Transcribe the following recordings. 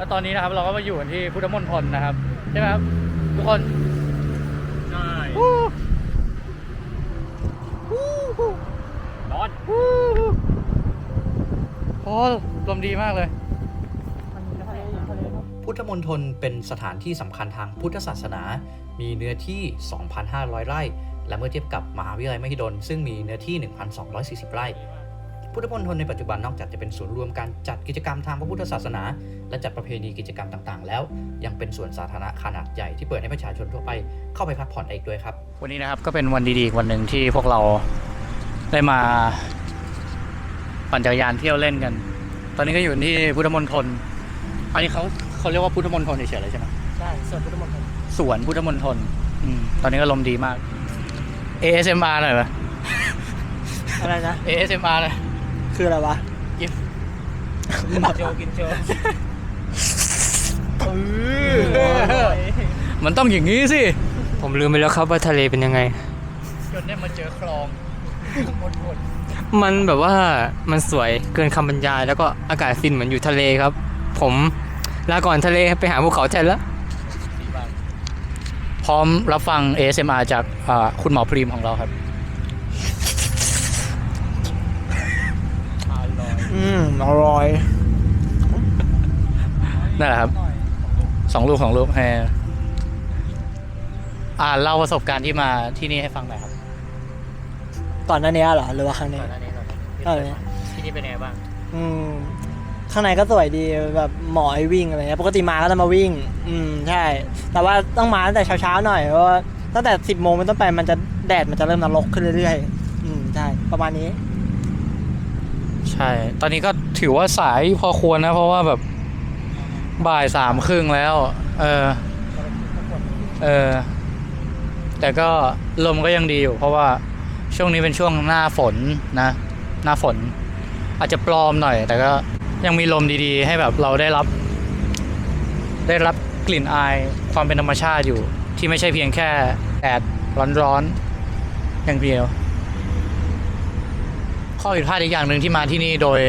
แล้วตอนนี้นะครับเราก็มาอยู่กันที่พุทธมณฑลนะครับ ใช่ไหมครับทุกคนใช่วู้ร้อนวู้โอ้ลมดีมากเลย พุทธมณฑลเป็นสถานที่สำคัญทางพุทธศาสนา มีเนื้อที่ 2,500 ไร่ และเมื่อเทียบกับมหาวิทยาลัยมหิดล ซึ่งมีเนื้อที่ 1,240 ไร่ พุทธมณฑลในปัจจุบันนอกจากจะเป็นศูนย์รวมการจัดกิจกรรมทางพระพุทธศาสนา และจัดประเพณีกิจกรรมต่างๆ แล้ว ยังเป็นสวนสาธารณะขนาดใหญ่ที่เปิดให้ประชาชนทั่วไปเข้าไปพักผ่อนได้อีกด้วยครับ วันนี้นะครับก็เป็นวันดีๆอีกวันหนึ่งที่พวกเราได้มาปั่นจักรยานเที่ยวเล่นกัน ตอนนี้ก็อยู่ที่พุทธมณฑลอันนี้เขาเขาเรียกว่าพุทธมณฑลเฉยๆเลยใช่ไหมใช่ส่วนพุทธมณฑลสวนพุทธมณฑลอืมตอนนี้ก็ลมดีมาก ASMR หน่อยไหมอะไรนะ ASMR เลย คืออะไรวะกินโจกินโจมันต้องอย่างนี้สิ ผมลืมไปแล้วครับว่าทะเลเป็นยังไงจนได้มาเจอคลองมณฑลมันแบบว่ามันสวยเกินคำบรรยาย แล้วก็อากาศฟินเหมือนอยู่ทะเลครับ ผมลาก่อนทะเลไปหาภูเขาแทนแล้วดีมากพร้อมรับฟัง ASMR จากอ่าคุณหมอพรีมของเราครับ อืมอร่อยนั่นแหละครับสองลูกสองลูกให้อ่าเล่าประสบการณ์ที่มาที่นี่ให้ฟังหน่อยครับก่อนหน้านี้เหรอหรือว่าครั้งนี้ก่อนหน้านี้ก่อนหน้านี้เออที่นี่เป็นไงบ้าง อืมข้างในก็สวยดีแบบหมอให้วิ่งอะไรเงี้ยปกติมาก็จะมาวิ่ง อืมใช่ แต่ว่าต้องมาตั้งแต่เช้าๆหน่อยเพราะว่าตั้งแต่สิบโมงเป็นต้นไปมันจะแดดมันจะเริ่มนรกขึ้นเรื่อยๆ อืมใช่ประมาณนี้ใช่ ตอนนี้ก็ถือว่าสายพอควรนะ เพราะว่าแบบบ่ายสามครึ่งแล้ว เออ เออ แต่ก็ลมก็ยังดีอยู่ เพราะว่าช่วงนี้เป็นช่วงหน้าฝนนะ หน้าฝน อาจจะปลอมหน่อย แต่ก็ยังมีลมดีๆ ให้แบบเราได้รับ ได้รับกลิ่นอายความเป็นธรรมชาติอยู่ ที่ไม่ใช่เพียงแค่แดดร้อนๆอย่างเดียว ข้อผิดพลาดอีกอย่างหนึ่งที่มาที่นี่โดย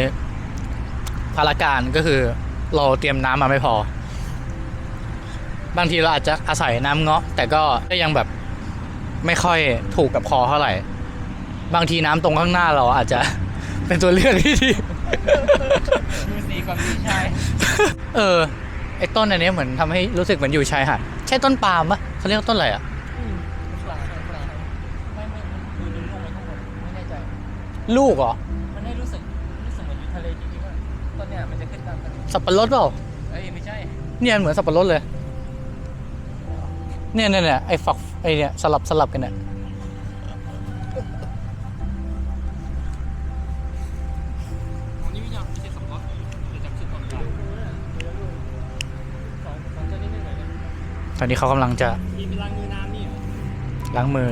ภารการก็คือเราเตรียมน้ำมาไม่พอ บางทีเราอาจจะอาศัยน้ำเงาะ แต่ก็ก็ยังแบบไม่ค่อยถูกกับคอเท่าไหร่ บางทีน้ำตรงข้างหน้าเราอาจจะเป็นตัวเลือกที่ดีดูสีความดีใช่เออไอ้ต้นอันเนี้ยเหมือนทำให้รู้สึกเหมือนอยู่ชายหาดใช่ต้นปาล์มปะเขาเรียกว่าต้นอะไรอะ ไม่ไม่ดูดึงลงไปข้างบนไม่แน่ใจ ลูกเหรอ มันให้รู้สึกรู้สึกเหมือนอยู่ทะเลจริงๆว่าต้นเนี่ยมันจะขึ้นตามทะเลสับปะรดเปล่า เอ้ยไม่ใช่เนี่ยเหมือนสับปะรดเลย เนี่ยเนี่ยเนี่ยไอ้ฝักไอ้เนี่ยสลับสลับกันเนี่ยของนี่วิญญาณไม่ใช่สำลักจะจำชื่อตอนไม่ได้สองสองตัวนี้ไม่เหมือนกันตอนนี้เขากำลังจะมีเป็นล้างมือน้ำนี่เหรอล้างมือ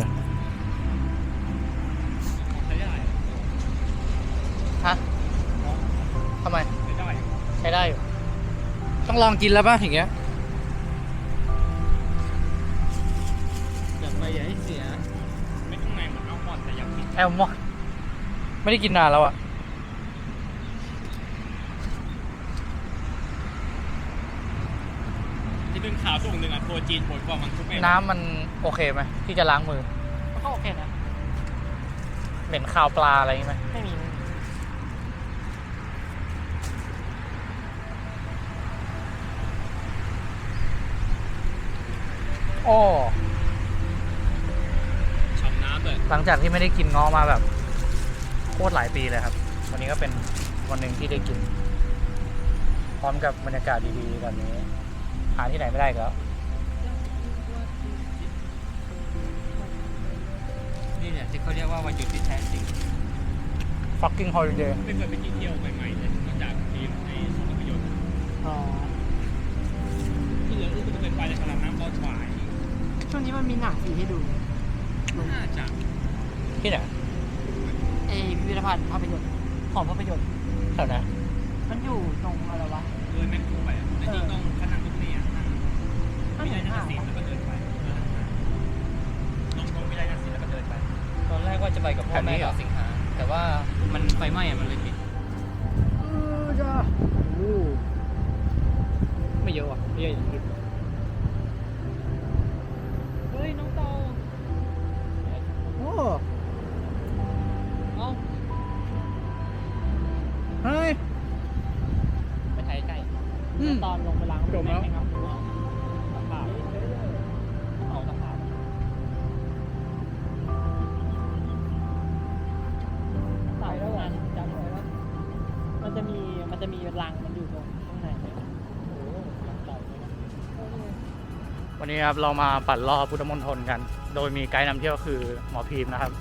ฮะทำไมใช้ได้ใช้ได้อยู่ ต้องลองกินแล้วป่ะอย่างเงี้ยอยากไปอย่าให้เสีย ไม่ข้างในเหมือนอัลมอนด์แต่อยากกินแอลมอนด์ไม่ได้กินนานแล้วอะที่เป็นข่าวช่วงหนึ่งอะตัวจีนบ่นว่ามันทุกเม็ดน้ำมันโอเคไหมที่จะล้างมือ มันก็โอเคนะ เหม็นคาวปลาอะไรอย่างงี้ไหมไม่มี อ้ ฉ่ำน้ำเลยหลังจากที่ไม่ได้กินง้อมาแบบ โคตรหลายปีเลยครับ วันนี้ก็เป็นวันหนึ่งที่ได้กิน พร้อมกับบรรยากาศดีๆแบบนี้ หาที่ไหนไม่ได้อีกแล้ว นี่เนี่ยที่เขาเรียกว่าวันหยุดที่แท้จริง fucking holiday ไม่เคยไปกินเที่ยวใหม่ๆเลยนอกจากทีมในสวนภาพยนตร์อ๋อที่เหลือก็จะเป็นไปในตลาดน้ำบอสหวาย ช่วงนี้มันมีหนังผีให้ดูน่าจะที่ไหนเอพิพิธภัณฑ์ภาพยนตร์ของภาพยนตร์แถวไหนมันอยู่ตรงอะไรวะเลยแมคโครไปอะแต่จริงต้องขนาดทุกเนี่ยนั่งไม่วิทเห็นยาหาศิลป์แล้วก็เดินไปลงตรงวิทยาศิลป์แล้วก็เดินไป ตอนแรกว่าจะไปกับพ่อแม่กับสิงหาแต่ว่ามันไฟไหม้อะมันเลยปิดเเอ้าเฮ้ย ไปไทยใกล้ตอนลงไปล้างจมแล้ว ครับตะขาบเอาตะขาบใส่แล้วกันจำไว้ว่ามันจะมีมันจะมีรังมันอยู่ตรงข้างในเลยโอ้โหรังใหญ่เลยนะ วันนี้ครับเรามาปั่นรอบพุทธมณฑลกัน โดยมีไกด์นำเที่ยวคือหมอพีมนะครับ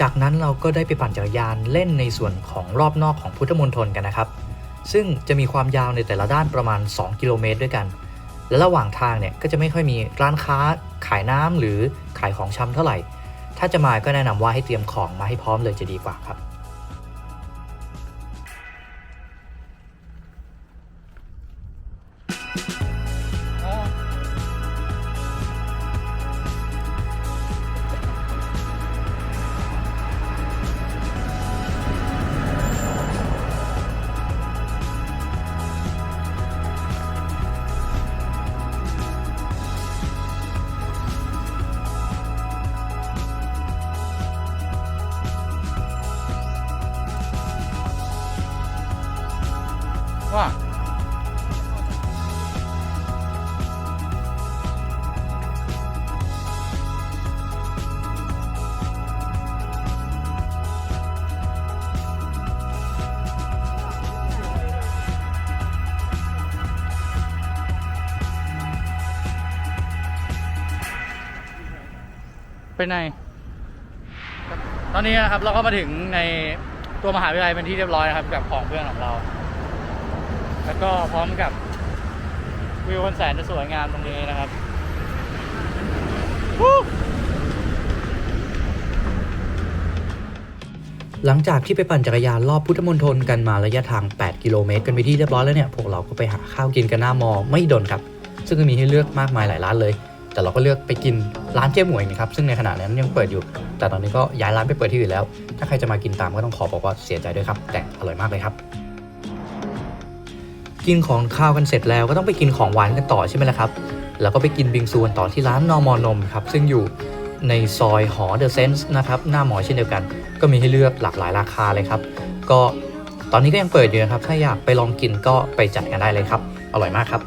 จากนั้นเราก็ได้ไปปั่นจักรยานเล่นในส่วนของรอบนอกของพุทธมณฑลกันนะครับ ซึ่งจะมีความยาวในแต่ละด้านประมาณ 2 กิโลเมตรด้วยกัน และระหว่างทางเนี่ยก็จะไม่ค่อยมีร้านค้าขายน้ำหรือขายของชำเท่าไหร่ ถ้าจะมาก็แนะนำว่าให้เตรียมของมาให้พร้อมเลยจะดีกว่าครับ ไปไหนตอนนี้นะครับเราก็มาถึงในตัวมหาวิทยาลัยเป็นที่เรียบร้อยนะครับกับของเพื่อนของเรา แล้วก็พร้อมกับวิวคนแสนจะสวยงามตรงนี้นะครับหลังจากที่ไปปั่นจักรยานรอบพุทธมณฑลกันมาระยะทาง 8 กิโลเมตร กันไปที่เรียบร้อยแล้วเนี่ย พวกเราก็ไปหาข้าวกินกันหน้ามอไม่ดนครับ ซึ่งก็มีให้เลือกมากมายหลายร้านเลย แต่เราก็เลือกไปกิน ร้านเจ๊หมวยนะครับซึ่งในขณะนั้นยังเปิดอยู่ แต่ตอนนี้ก็ย้ายร้านไปเปิดที่อื่นแล้ว ถ้าใครจะมากินตามก็ต้องขอบอกว่าเสียใจด้วยครับ แต่อร่อยมากเลยครับ กินของข้าวกันเสร็จแล้วก็ต้องไปกินของหวานกันต่อใช่ไหมล่ะครับ แล้วก็ไปกินบิงซูกันต่อที่ร้านนอมอนมครับซึ่งอยู่ในซอยหอเดอะเซนส์นะครับหน้าหมอเช่นเดียวกัน ก็มีให้เลือกหลากหลายราคาเลยครับ ก็ตอนนี้ก็ยังเปิดอยู่นะครับ ถ้าอยากไปลองกินก็ไปจัดกันได้เลยครับ อร่อยมากครับ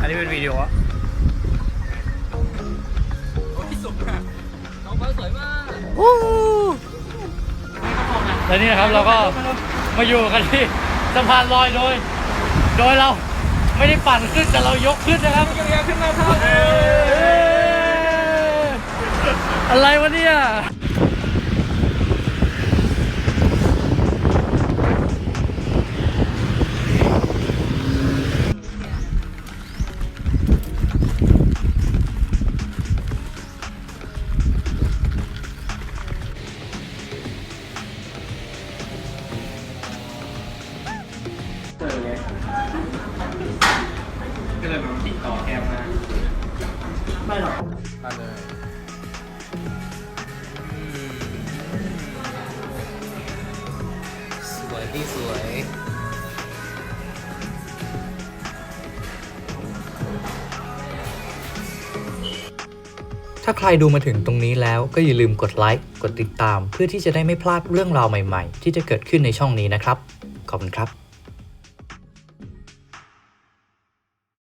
อันนี้เป็นวิดีโอ อะและนี่นะครับเราก็มาอยู่กันที่สะพานลอยโดย โดยเราไม่ได้ปั่นขึ้นแต่เรายกขึ้นนะครับยกขึ้นมาครับอะไรวะเนี่ย ก็เลยมาติดต่อแอมมาไม่หรอกมาเลยสวยพี่สวยถ้าใครดูมาถึงตรงนี้แล้วก็อย่าลืมกดไลค์ กดติดตาม เพื่อที่จะได้ไม่พลาดเรื่องราวใหม่ๆ ที่จะเกิดขึ้นในช่องนี้นะครับ ขอบคุณครับ